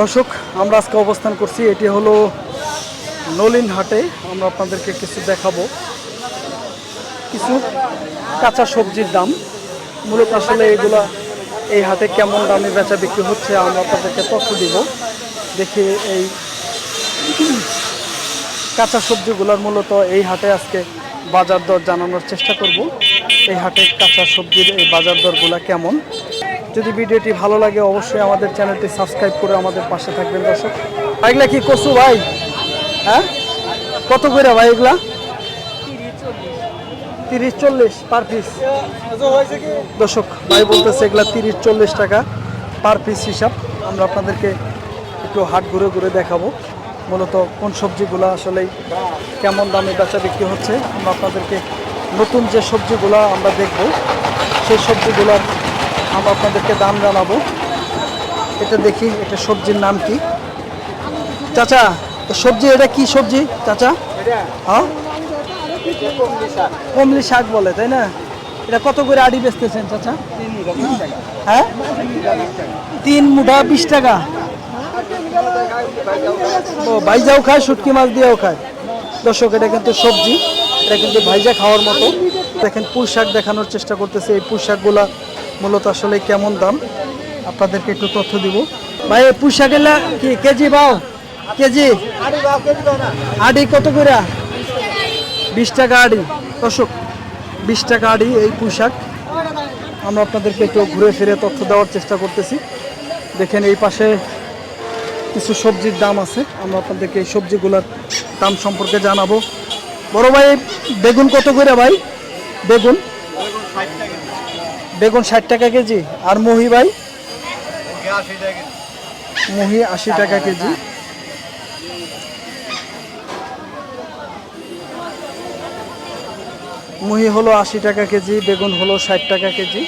দর্শক, আমরা আজকে অবস্থান করছি, এটি হলো নলিন হাটে আমরা আপনাদেরকে কিছু দেখাবো। কিছু কাঁচা সবজির দাম। মূলত আসলে এগুলা এই হাটে কেমন দামে বেচা বিক্রি হচ্ছে, আমরা আপনাদেরকে তথ্য দিব। দেখি এই কাঁচা সবজিগুলোর মূলত এই হাটে আজকে বাজার দর জানানোর চেষ্টা করব। এই হাটে কাঁচা সবজির এই বাজার দরগুলো কেমন? যদি ভিডিওটি ভালো লাগে, অবশ্যই আমাদের চ্যানেলটি সাবস্ক্রাইব করে আমাদের পাশে থাকবেন, দর্শক। এগুলা কি কচু ভাই? হ্যাঁ? কত করে ভাই এগুলা? তিরিশ চল্লিশ পার পিস। দর্শক, ভাই বলতেছে এগুলা তিরিশ চল্লিশ টাকা পার পিস হিসাব। আমরা আপনাদেরকে একটু হাট ঘুরে ঘুরে দেখাবো। মূলত কোন সবজিগুলো আসলে কেমন দামে বেচা বিক্রি হচ্ছে, আমরা আপনাদেরকে নতুন যে সবজিগুলো আমরা দেখব, সেই সবজিগুলোর আমরা আপনাদেরকে দাম জানাব। এটা দেখি এটা সবজির নাম কি? চাচা সবজি এটা কি সবজি চাচা? হ্যাঁ? কমলি শাক। বলে তাই না? এটা কত করে আড়ি বেচতেছেন চাচা? হ্যাঁ? তিন মুঠা বিশ টাকা? ও ভাইজাও খায় শুটকি মাছ দিয়েও খায়। দর্শক এটা কিন্তু সবজি। এটা কিন্তু ভাইজা খাওয়ার মতো। দেখেন পুঁই শাক দেখানোর চেষ্টা করতেছে। এই পুঁই শাকগুলা মূলত আসলে কেমন দাম? আপনাদেরকে একটু তথ্য দিব। ভাই এই পুঁই শাকের কি কেজি পাও কেজি? আড়ি কত করে? বিশ টাকা আড়ি। দর্শক বিশ টাকা আড়ি এই পোশাক। আমরা আপনাদেরকে একটু ঘুরে ফিরে তথ্য দেওয়ার চেষ্টা করতেছি। দেখেন এই পাশে কিছু সবজির দাম আছে। আমরা আপনাদেরকে এই সবজিগুলোর দাম সম্পর্কে জানাব। বড় ভাই বেগুন কত করে ভাই? বেগুন? বেগুন ষাট টাকা কেজি। আর মহি ভাই? মহি আশি টাকা কেজি। মুহি হলো আশি টাকা কেজি বেগুন হলো ষাট টাকা কেজি।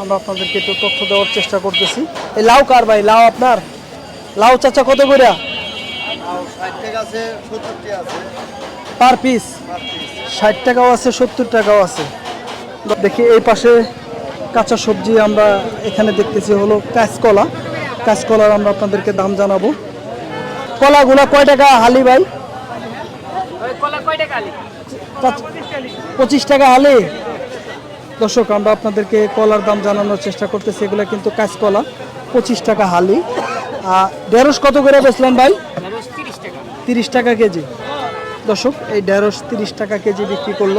আমরা আপনাদেরকে একটু তথ্য দেওয়ার চেষ্টা করতেছি। এই লাউ কার ভাই? লাউ আপনার? লাউ চাচা কত করে পার পিস। ষাট টাকাও আছে সত্তর টাকাও আছে। দেখি এই পাশে কাঁচা সবজি আমরা এখানে দেখতেছি হলো কাঁচকলা। কাঁচকলার আমরা আপনাদেরকে দাম জানাব। কলাগুলা কয় টাকা হালি ভাই? পঁচিশ টাকা হালি? দর্শক আমরা আপনাদেরকে কলার দাম জানানোর চেষ্টা করতেছি। এগুলো কিন্তু কাঁচকলা পঁচিশ টাকা হালি। আর ঢেঁড়স কত করে বেচলেন ভাই? তিরিশ টাকা কেজি। দর্শক এই ঢেঁড়স তিরিশ টাকা কেজি বিক্রি করল।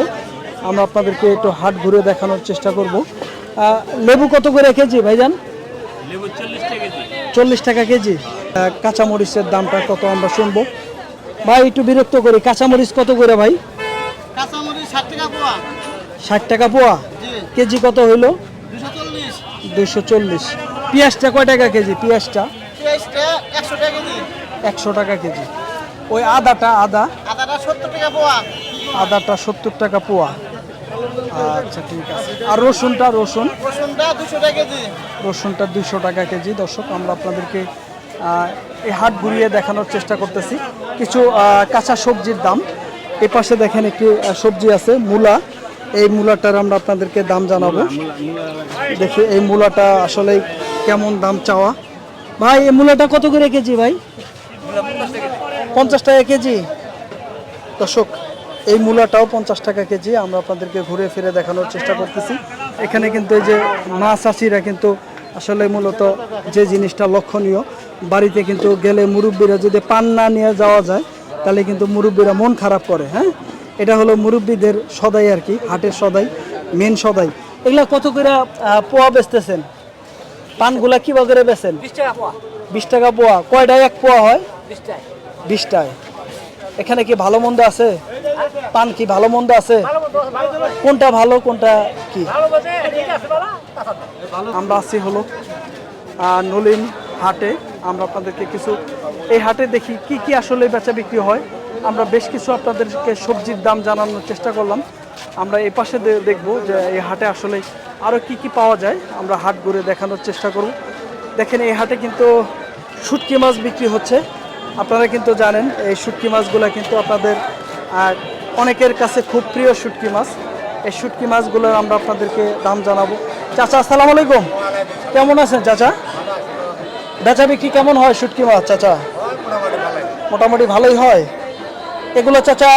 আমরা আপনাদেরকে একটু হাট ঘুরে দেখানোর চেষ্টা করব। লেবু কত করে কেজি ভাইজান? লেবু চল্লিশ টাকা কেজি। কাঁচামরিচের দামটা কত আমরা শুনব? ভাই একটু বিরক্ত করি কাঁচামরিচ কত করে ভাই? ষাট টাকা পোয়া। ষাট টাকা পোয়া? জি। কেজি কত হইল? দুশো চল্লিশ। পেঁয়াজটা কয় টাকা কেজি? পেঁয়াজটা? পেঁয়াজটা একশো টাকা কেজি। একশো টাকা কেজি। ওই আদাটা আদা? আদাটা সত্তর টাকা পোয়া। আদাটা সত্তর টাকা পোয়া। আচ্ছা ঠিক আছে। আর রসুনটা রসুন? রসুনটা দুশো টাকা কেজি। রসুনটা দুশো টাকা কেজি। দর্শক আমরা আপনাদেরকে এই হাট ঘুরিয়ে দেখানোর চেষ্টা করতেছি। কিছু কাঁচা সবজির দাম। এই পাশে দেখেন একটি সবজি আছে মূলা। এই মূলাটার আমরা আপনাদেরকে দাম জানাব। দেখি এই মূলাটা আসলে কেমন দাম চাওয়া? ভাই এই মূলাটা কত করে কেজি ভাই? পঞ্চাশ টাকা কেজি। দর্শক এই মূলাটাও পঞ্চাশ টাকা কেজি আমরা আপনাদেরকে ঘুরে ফিরে দেখানোর চেষ্টা করতেছি। এখানে কিন্তু এই যে মা চাষিরা কিন্তু আসলে মূলত যে জিনিসটা লক্ষণীয় বাড়িতে কিন্তু গেলে মুরব্বীরা যদি পান না নিয়ে যাওয়া যায় তাহলে কিন্তু মুরব্বীরা মন খারাপ করে হ্যাঁ? এটা হলো মুরব্বীদের সদাই আর কি হাটের সদাই মেন সদাই। এগুলা কত করে পোয়া বেচতেছেন? পানগুলা কি করে বেচেন? বিশ টাকা পোয়া। কয়টায় এক পোয়া হয়? বিশ টাকা বিশটায় এখানে কি ভালো মন্দ আছে? পান কি ভালো মন্দ আছে? কোনটা ভালো, কোনটা কি? আমরা আছি হলো নলিন হাটে। আমরা আপনাদেরকে কিছু, এই হাটে দেখি কি কি আসলে বেচা বিক্রি হয়। আমরা বেশ কিছু আপনাদেরকে সবজির দাম জানানোর চেষ্টা করলাম। আমরা এই পাশে দেখব যে এই হাটে আসলে আরও কি কি পাওয়া যায়। আমরা হাট ঘুরে দেখানোর চেষ্টা করব। দেখেন এই হাটে কিন্তু শুটকি মাছ বিক্রি হচ্ছে। আপনারা কিন্তু জানেন এই শুটকি মাছগুলো কিন্তু আপনাদের আহ, অনেকের কাছে খুব প্রিয় শুটকি মাছ। এই শুটকি মাছগুলোর আমরা আপনাদেরকে দাম জানাব। চাচা আসসালামু আলাইকুম। কেমন আছেন চাচা? বেচা বিক্রি কেমন হয় শুটকি মাছ চাচা? মোটামুটি ভালোই হয়। এগুলো চাচা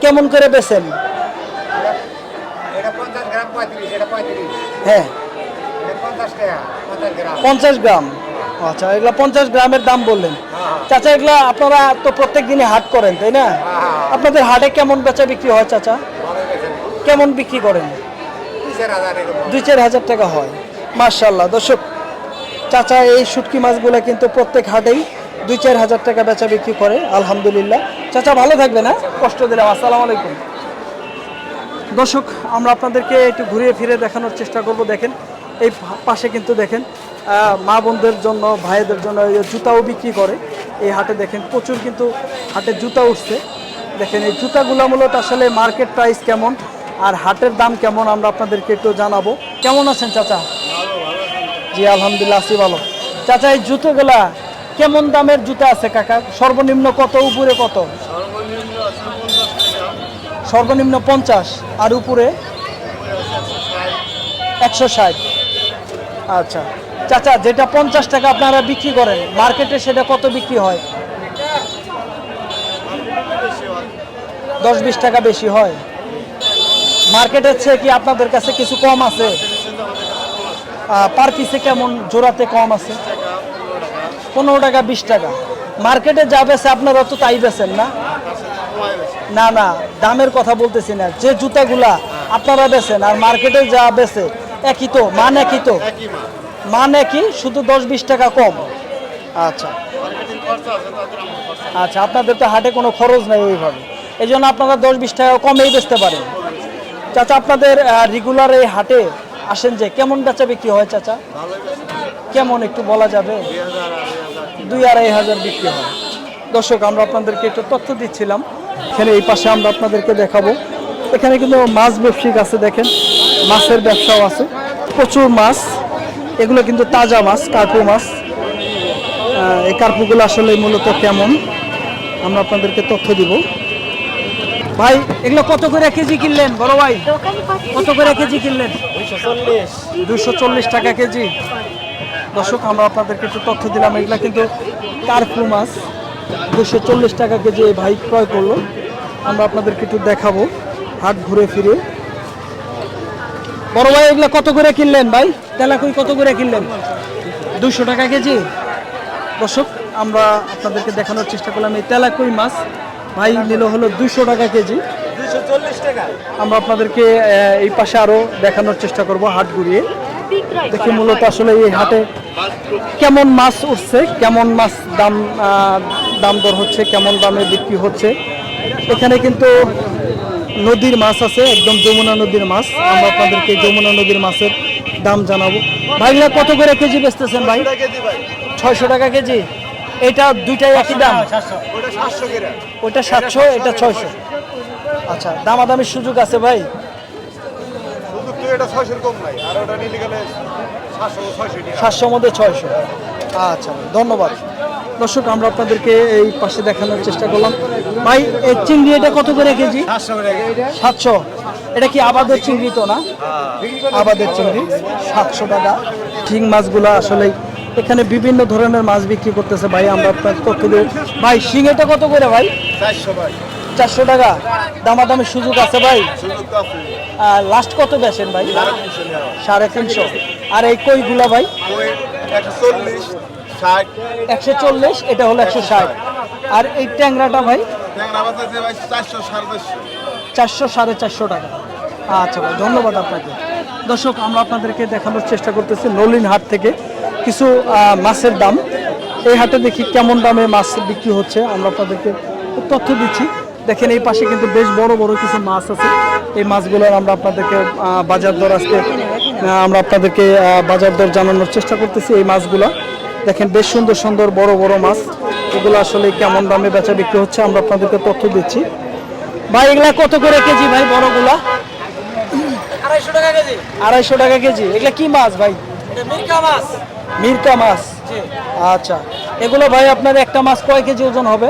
কেমন করে বেছেন হ্যাঁ। পঞ্চাশ গ্রাম। আচ্ছা এগুলো পঞ্চাশ গ্রামের দাম বললেন। চাচা, এগুলো আপনারা তো প্রত্যেক দিনে হাট করেন, তাই না? আপনাদের হাটে কেমন বেচা বিক্রি হয় চাচা? কেমন বিক্রি করেন? দুই চার হাজার টাকা হয়। মার্শাল্লাহ দর্শক, চাচা, এই শুটকি মাছগুলো কিন্তু প্রত্যেক হাটেই দুই চার হাজার টাকা বেচা বিক্রি করে, আলহামদুলিল্লাহ। চাচা, ভালো থাকবে না কষ্ট দিলাম, আসসালামু আলাইকুম। দর্শক, আমরা আপনাদেরকে একটু ঘুরিয়ে ফিরে দেখানোর চেষ্টা করব, দেখেন। এই পাশে কিন্তু দেখেন মা বোনদের জন্য, ভাইদের জন্য জুতাও বিক্রি করে। এই হাটে দেখেন প্রচুর কিন্তু হাটে জুতা উঠছে। দেখেন এই জুতাগুলো মূলত আসলে মার্কেট প্রাইস কেমন আর হাটের দাম কেমন আমরা আপনাদেরকে একটু জানাব। কেমন আছেন চাচা? জি, আলহামদুলিল্লাহ, আছি ভালো। চাচা, এই জুতোগুলা কেমন দামের জুতা আছে কাকা? সর্বনিম্ন কত, উপরে কত? সর্বনিম্ন পঞ্চাশ। আর উপরে? একশো ষাট। আচ্ছা। চাচা, যেটা পঞ্চাশ টাকা আপনারা বিক্রি করেন, মার্কেটে সেটা কত বিক্রি হয়? দশ বিশ টাকা বেশি হয়। মার্কেটের চেয়ে কি আপনাদের কাছে কিছু কম আছে? পার পিসে কেমন জোড়াতে কম আছে? পনেরো টাকা, বিশ টাকা। মার্কেটে যা বেছে আপনারা তো তাই বেছেন না? না না, দামের কথা বলতেছি না। যে জুতাগুলা আপনারা বেছেন আর মার্কেটে যা বেছে একই তো মান একই তো? মান। একই শুধু দশ বিশ টাকা কম। আচ্ছা। আচ্ছা আপনাদের তো হাটে কোনো খরচ নাই ওইভাবে। এই জন্য আপনারা দশ বিশ টাকা কমেই বেচতে পারেন। চাচা আপনাদের রেগুলার এই হাটে আসেন যে কেমন বেচা বিক্রি হয় চাচা? কেমন একটু বলা যাবে? দুই আড়াই হাজার বিক্রি হয়। দর্শক আমরা আপনাদেরকে একটু তথ্য দিচ্ছিলাম। এখানে এই পাশে আমরা আপনাদেরকে দেখাবো। এখানে কিন্তু মাছ ব্যবসায়িক আছে দেখেন। মাছের ব্যবসাও আছে। প্রচুর মাছ। এগুলো কিন্তু তাজা মাছ, কার্পু মাছ। এই কার্পুগুলো আসলে মূলত কেমন? আমরা আপনাদেরকে তথ্য দিব। ভাই, এগুলো কত করে কেজি কিনলেন? বড় ভাই, কত করে কেজি কিনলেন? দুশো চল্লিশ টাকা কেজি। দর্শক, আমরা আপনাদেরকে একটু তথ্য দিলাম। এগুলো কিন্তু কার্পু মাছ। দুশো চল্লিশ টাকা কেজি ভাই ক্রয় করল। আমরা আপনাদেরকে একটু দেখাবো। হাট ঘুরে ফিরে। বড় ভাই এগুলা কত করে কিনলেন ভাই? তেলাকুই কত করে কিনলেন? দুশো টাকা কেজি। দর্শক আমরা আপনাদেরকে দেখানোর চেষ্টা করলাম এই তেলাকুই মাছ। ভাই নিল হলো দুশো টাকা কেজি। আমরা আপনাদেরকে এই পাশে আরও দেখানোর চেষ্টা করব হাট ঘুরিয়ে। দেখি মূলত আসলে এই হাটে কেমন মাছ উঠছে কেমন মাছ দাম দাম দর হচ্ছে কেমন দামে বিক্রি হচ্ছে। এখানে কিন্তু নদীর মাছ আছে একদম যমুনা নদীর মাছ। আমরা আপনাদেরকে যমুনা নদীর মাছের দাম জানাব। ভাইরা কত করে কেজি বেচতেছেন ভাই? ছয়শো টাকা কেজি। এটা দুইটাই একই দাম? ওটা সাতশো এটা ছয়শো। আচ্ছা দামাদামির সুযোগ আছে ভাই? সাতশোর মধ্যে ছয়শো। আচ্ছা ধন্যবাদ। দর্শক আমরা আপনাদেরকে এই পাশে দেখানোর চেষ্টা করলাম। ভাই এই চিংড়ি এটা কত করে কেজি? সাতশো এটা কি আবাদের চিংড়ি তো না? আবাদের চিংড়ি সাতশো টাকা। শিং মাছগুলো আসলে এখানে বিভিন্ন ধরনের মাছ বিক্রি করতেছে ভাই আমরা আপনার তথ্য দিই ভাই শিং এটা কত করে ভাই? চারশো টাকা। দামাদামির সুযোগ আছে ভাই? লাস্ট কত বেছেন ভাই? সাড়ে তিনশো আর এই কইগুলা ভাই? একশো চল্লিশ এটা হলো একশো ষাট। আর এই ট্যাংরাটা ভাই? চারশো সাড়ে চারশো। টাকা। আচ্ছা ভাই, ধন্যবাদ আপনাকে। দর্শক, আমরা আপনাদেরকে দেখানোর চেষ্টা করতেছি নলিন হাট থেকে কিছু মাছের দাম। এই হাটে দেখি কেমন দামে মাছ বিক্রি হচ্ছে, আমরা আপনাদেরকে তথ্য দিচ্ছি। দেখেন এই পাশে কিন্তু বেশ বড় বড় কিছু মাছ আছে। এই মাছগুলোর আমরা আপনাদেরকে বাজার দর আজকে আমরা আপনাদেরকে বাজার দর জানানোর চেষ্টা করতেছি এই মাছগুলো। দেখেন বেশ সুন্দর সুন্দর বড় বড় মাছ। এগুলো আসলে কেমন দামে বেচা বিক্রি হচ্ছে আমরা আপনাদেরকে তথ্য দিচ্ছি। ভাই এগুলা কত করে কেজি ভাই বড়গুলা? আড়াইশো টাকা কেজি। আড়াইশো টাকা কেজি। এগুলা কি মাছ ভাই? মির্কা মাছ। মিরকা মাছ। আচ্ছা। এগুলো ভাই আপনার একটা মাছ কয় কেজি ওজন হবে?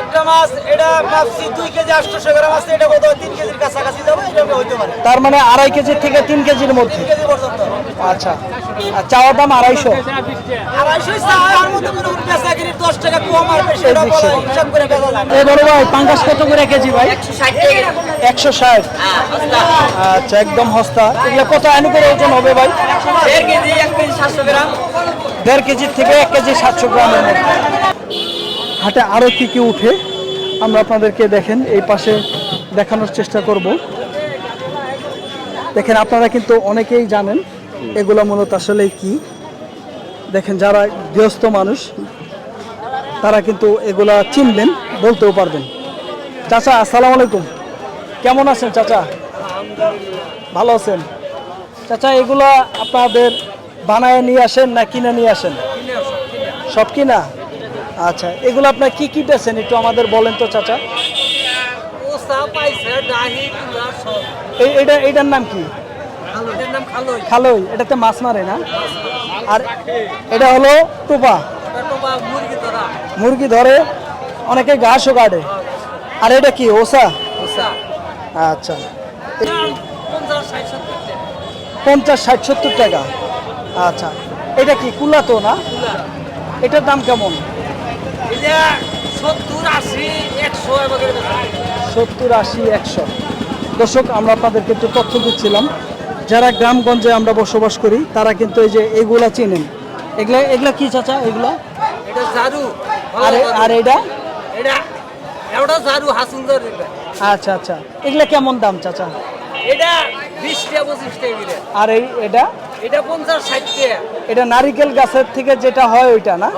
একটা মাছ এটা মাপছি দুই কেজি আটশোশো গ্রাম আছে এটা বোধ তিন কেজির কাছাকাছি যাবে এটা হইতে পারে। তার মানে আড়াই কেজি থেকে তিন কেজির মধ্যে? কেজি পর্যন্ত। আচ্ছা। আর চাওয়ার দাম আড়াইশো? আড়াইশো আর মধ্যে কোনো পেশাগিরির দশ টাকা কম আর বেশি এটা বলা হিসাব করে বেচা যায়। এই বড় ভাই পাঙ্গাস কত করে কেজি ভাই? একশো ষাট আচ্ছা একদম হস্তা এগুলো কত আনু করে ওজন হবে ভাই? দেড় কেজি এক কেজি সাতশো গ্রাম। দেড় কেজি থেকে এক কেজি সাতশো গ্রামের মধ্যে হাটে আরও কী কী উঠে আমরা আপনাদেরকে দেখেন এই পাশে দেখানোর চেষ্টা করব। দেখেন আপনারা কিন্তু অনেকেই জানেন এগুলো মূলত আসলে কি। দেখেন যারা গৃহস্থ মানুষ তারা কিন্তু এগুলা চিনবেন বলতেও পারবেন। চাচা আসসালামু আলাইকুম। কেমন আছেন চাচা? ভালো আছেন? চাচা এগুলা আপনাদের বানায় নিয়ে আসেন না কিনে নিয়ে আসেন। সব কিনা? আচ্ছা এগুলো আপনার কি কি বেছেন একটু আমাদের বলেন তো চাচা। এটা এটার নাম কি? খালোই। এটাতে মাছ মারে না? আর এটা হলো টোপা। মুরগি ধরে। অনেকে ঘাসও কাটে। আর এটা কি ওসা? আচ্ছা। পঞ্চাশ ষাট সত্তর টাকা। আচ্ছা। এটা কি কুলা তো না এটার দাম কেমন? সত্তর আশি একশো দর্শক আমরা আপনাদেরকে একটু তথ্য দিচ্ছিলাম। যারা গ্রামগঞ্জে আমরা বসবাস করি তারা কিন্তু এই যে এগুলা চিনেন। এগুলা এগুলা কি চাচা এগুলা? আর আর এটা? আচ্ছা আচ্ছা। এগুলা কেমন দাম চাচা? এটা বিশ টাকা পঁচিশ টাকা আর এই এটা? এটা পঞ্চাশ ষাট টাকা এটা নারিকেল গাছের থেকে যেটা হয় ওইটা না?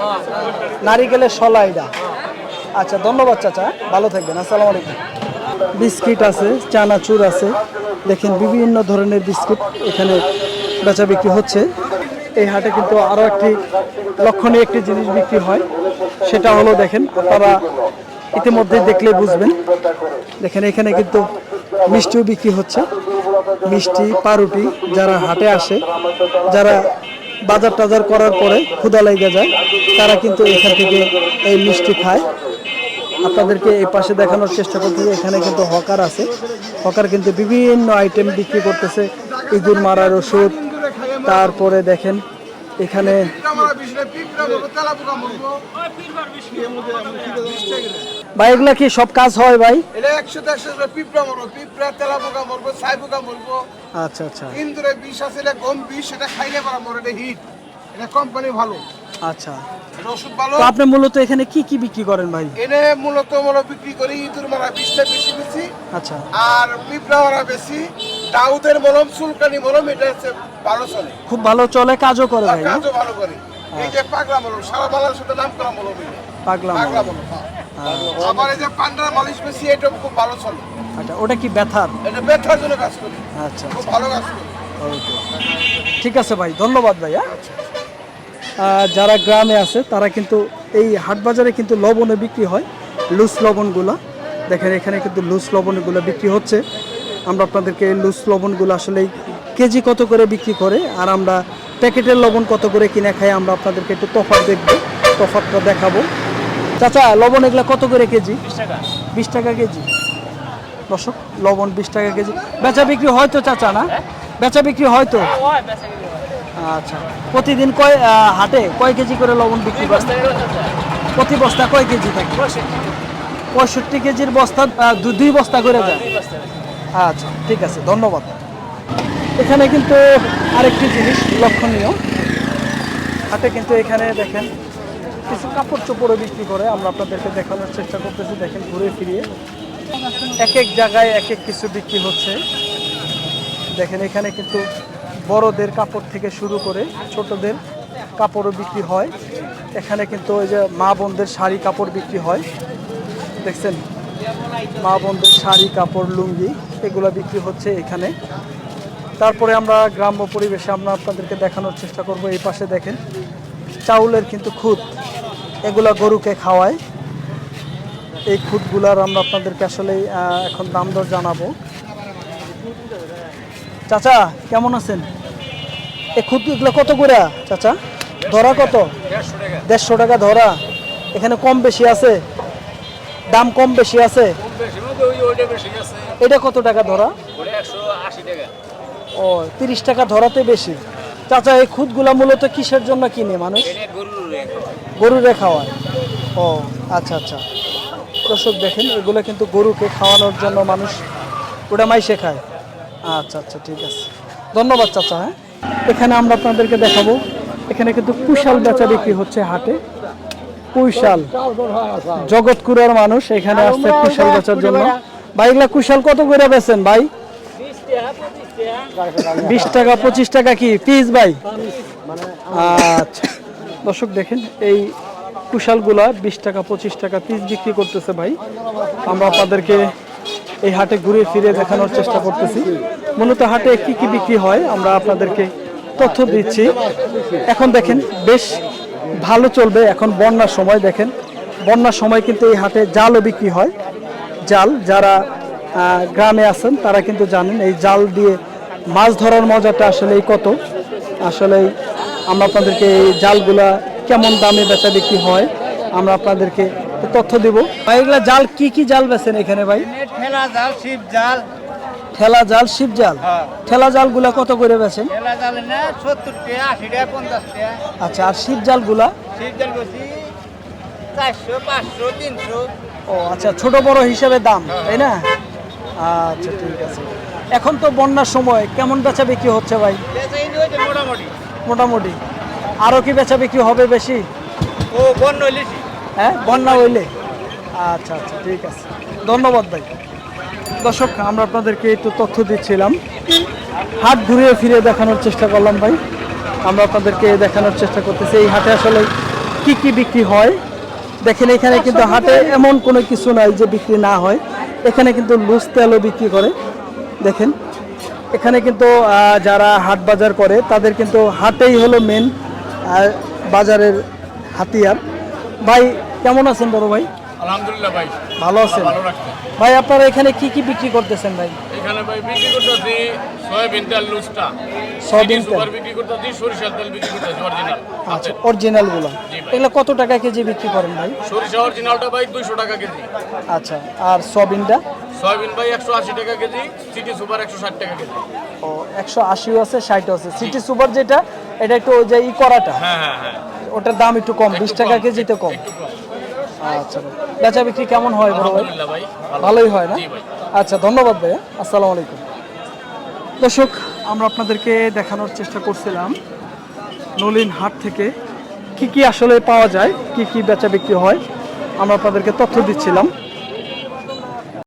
নারিকেলের শলা এটা। আচ্ছা ধন্যবাদ চাচা ভালো থাকবেন আসসালামু আলাইকুম। বিস্কিট আছে চানাচুর আছে দেখেন বিভিন্ন ধরনের বিস্কিট এখানে বেচা বিক্রি হচ্ছে। এই হাটে কিন্তু আরও একটি লক্ষণীয় একটি জিনিস বিক্রি হয় সেটা হলো দেখেন আপনারা ইতিমধ্যে দেখলে বুঝবেন। দেখেন এখানে কিন্তু মিষ্টিও বিক্রি হচ্ছে। মিষ্টি, পাউরুটি যারা হাটে আসে, যারা বাজার টাজার করার পরে ক্ষুদা লেগে যায়, তারা কিন্তু এখান থেকে এই মিষ্টি খায়। আপনাদেরকে এই পাশে দেখানোর চেষ্টা করতেছি এখানে কিন্তু হকার আছে। হকার কিন্তু বিভিন্ন আইটেম বিক্রি করতেছে। ইঁদুর মারার ওষুধ, তারপরে দেখেন এখানে ভাই এগুলা কি সব কাজ হয় ভাই আচ্ছা আচ্ছা বিষ গম বিষ এটা খাইলে মরে এটা কোম্পানি ভালো আচ্ছা ওষুধ ভালো আপনি মূলত এখানে কি কি বিক্রি করেন ভাই এনে মূলত মূলত বিক্রি করি ইঁদুর মারা বিষটা বেশি বেশি আচ্ছা আর পিঁপড়া মারা বেশি দাউদের মলম চুলকানি মলম এটা হচ্ছে ভালো চলে। খুব ভালো চলে কাজও করে ভাই কাজও ভালো করে। এই যে পাগলা মলম সারা বাংলার সাথে নাম করা মলম পাগলা পাগলা মাল। মলম হ্যাঁ। আবার এই যে পান্ডার মালিশ বেশি এটা খুব ভালো চলে। আচ্ছা ওটা কি ব্যথার? এটা ব্যথার জন্য কাজ করি। আচ্ছা খুব ভালো কাজ করি। ঠিক আছে ভাই ধন্যবাদ ভাইয়া আহ, যারা গ্রামে আছে তারা কিন্তু এই হাট বাজারে কিন্তু লবণে বিক্রি হয় লুজ লবণগুলো। দেখেন এখানে কিন্তু লুজ লবণগুলো বিক্রি হচ্ছে। আমরা আপনাদেরকে লুজ লবণগুলো আসলে কেজি কত করে বিক্রি করে আর আমরা প্যাকেটের লবণ কত করে কিনে খাই আমরা আপনাদেরকে একটু তফাত দেখব তফাতটা দেখাবো। চাচা লবণ এগুলো কত করে কেজি? বিশ টাকা। কেজি। দর্শক লবণ বিশ টাকা কেজি। বেচা বিক্রি হয়তো চাচা না? বেচা বিক্রি হয়তো আচ্ছা। প্রতিদিন কয় হাটে কয় কেজি করে লবণ বিক্রি করেন প্রতি বস্তা কয় কেজি থাকে? পঁয়ষট্টি। কেজির বস্তা দু- দুই বস্তা করে যায়। আচ্ছা ঠিক আছে, ধন্যবাদ। এখানে কিন্তু আরেকটি জিনিস লক্ষণীয়। হাটে কিন্তু এখানে দেখেন কিছু কাপড় চোপড়ও বিক্রি করে। আমরা আপনাদেরকে দেখানোর চেষ্টা করতেছি, দেখেন, ঘুরে ফিরিয়ে। এক এক জায়গায় এক এক কিছু বিক্রি হচ্ছে। দেখেন, এখানে কিন্তু বড়দের কাপড় থেকে শুরু করে ছোটদের কাপড়ও বিক্রি হয়। এখানে কিন্তু ওই যে মা বোনদের শাড়ি কাপড় বিক্রি হয়। দেখছেন? মা বোনদের শাড়ি, কাপড়, লুঙ্গি, এগুলো বিক্রি হচ্ছে এখানে। তারপরে আমরা গ্রাম্য পরিবেশে আমরা আপনাদেরকে দেখানোর চেষ্টা করব। এই পাশে দেখেন, চাউলের কিন্তু খুদ এগুলা গরুকে খাওয়ায়। এই খুদগুলার আমরা আপনাদেরকে আসলে এখন দাম দর জানাব। চাচা, কেমন আছেন? এই খুদ এগুলো কত করে? চাচা, ধরা কত? দেড়শো টাকা ধরা। এখানে কম বেশি আছে? দাম কম বেশি আছে? বেশি আছে। এটা কত টাকা ধরা? ও তিরিশ টাকা ধরাতে বেশি। চাচা এই খুদগুলা মূলত কিসের জন্য কিনে মানুষ? গরুর খাওয়ায় ও আচ্ছা আচ্ছা। দর্শক দেখেন এগুলো কিন্তু গরুকে খাওয়ানোর জন্য মানুষ ওটা মাইসে খায় আচ্ছা আচ্ছা ঠিক আছে। ধন্যবাদ চাচা হ্যাঁ। এখানে আমরা আপনাদেরকে দেখাবো এখানে কিন্তু কুশাল বেচা বিক্রি হচ্ছে হাটে। কুশাল। জগৎকুরার মানুষ এখানে আসছে কুশাল বেচার জন্য। ভাই, এগুলা কুশাল কত করে বেচেন ভাই? বিশ টাকা, পঁচিশ টাকা কি? পিস ভাই? আচ্ছা। দর্শক, দেখেন এই কুশালগুলা বিশ টাকা, পঁচিশ টাকা পিস বিক্রি করতেছে ভাই। আমরা আপনাদেরকে এই হাটে ঘুরে ফিরে দেখানোর চেষ্টা করতেছি। মূলত হাটে কি কি বিক্রি হয়, আমরা আপনাদেরকে তথ্য দিচ্ছি। এখন দেখেন, বেশ ভালো চলবে এখন বন্যার সময় দেখেন। বন্যার সময় কিন্তু এই হাটে জালও বিক্রি হয়। জাল যারা গ্রামে আছেন তারা কিন্তু জানেন এই জাল দিয়ে মাছ ধরার মজাটা আসলে কত। আসলে আমরা আপনাদেরকে এই জালগুলা কেমন দামে বেচা বিক্রি হয়, আমরা আপনাদেরকে তথ্য দিব। ভাই, এগুলা জাল কি কি জাল বেছেন এখানে ভাই? ঠেলা জাল শিব জাল ঠেলা জাল শিব জাল। ঠেলা জালগুলা কত করে বেছেন আচ্ছা আর শিব জালগুলা? ও আচ্ছা ছোট বড় হিসাবে দাম তাই না? আচ্ছা ঠিক আছে। এখন তো বন্যার সময় কেমন বেচা বিক্রি হচ্ছে ভাই? মোটামুটি। মোটামুটি। আরও কি বেচা বিক্রি হবে বেশি? ও বন্য হ্যাঁ বন্যা হইলে। আচ্ছা আচ্ছা ঠিক আছে। ধন্যবাদ ভাই। দর্শক আমরা আপনাদেরকে একটু তথ্য দিচ্ছিলাম। হাট ঘুরিয়ে ফিরে দেখানোর চেষ্টা করলাম ভাই। আমরা আপনাদেরকে দেখানোর চেষ্টা করতেছি। এই হাটে আসলে কি কি বিক্রি হয়? দেখেন এখানে কিন্তু হাটে এমন কোনো কিছু নাই যে বিক্রি না হয়। এখানে কিন্তু লুজ তেলও বিক্রি করে। দেখেন এখানে কিন্তু যারা হাট বাজার করে তাদের কিন্তু হাটেই হলো মেন বাজারের হাতিয়ার। ভাই কেমন আছেন বড় ভাই? আলহামদুলিল্লাহ ভাই ভালো আছেন? ভালো ভাই আপনারা এখানে কি কি বিক্রি করতেছেন ভাই? এখানে ভাই বিক্রি করতেছি সয়াবিন তেল লুচটা সয়াবিন তেল। বিক্রি করতেছি সরিষার তেল বিক্রি করতেছি অরিজিনাল আচ্ছা অরিজিনালগুলো এগুলো কত টাকা কেজি বিক্রি করেন ভাই? সরিষা অরিজিনালটা ভাই দুইশো টাকা কেজি। আচ্ছা আর সয়াবিনটা? সয়াবিন ভাই একশো আশি টাকা কেজি সিটি সুপার একশো ষাট টাকা কেজি। ও একশো আশিও আছে ষাটও আছে। সিটি সুপার যেটা এটা একটু ওই যে ই করাটা? হ্যাঁ হ্যাঁ হ্যাঁ। ওটার দাম একটু কম বিশ টাকা কেজিতে কম। আচ্ছা। বেচা বিক্রি কেমন হয় বড় ভাই। ভালোই হয় না? আচ্ছা ধন্যবাদ ভাই আসসালামু আলাইকুম। দর্শক আমরা আপনাদেরকে দেখানোর চেষ্টা করছিলাম নলিন হাট থেকে কি কি আসলে পাওয়া যায় কি কি বেচা বিক্রি হয় আমরা আপনাদেরকে তথ্য দিচ্ছিলাম।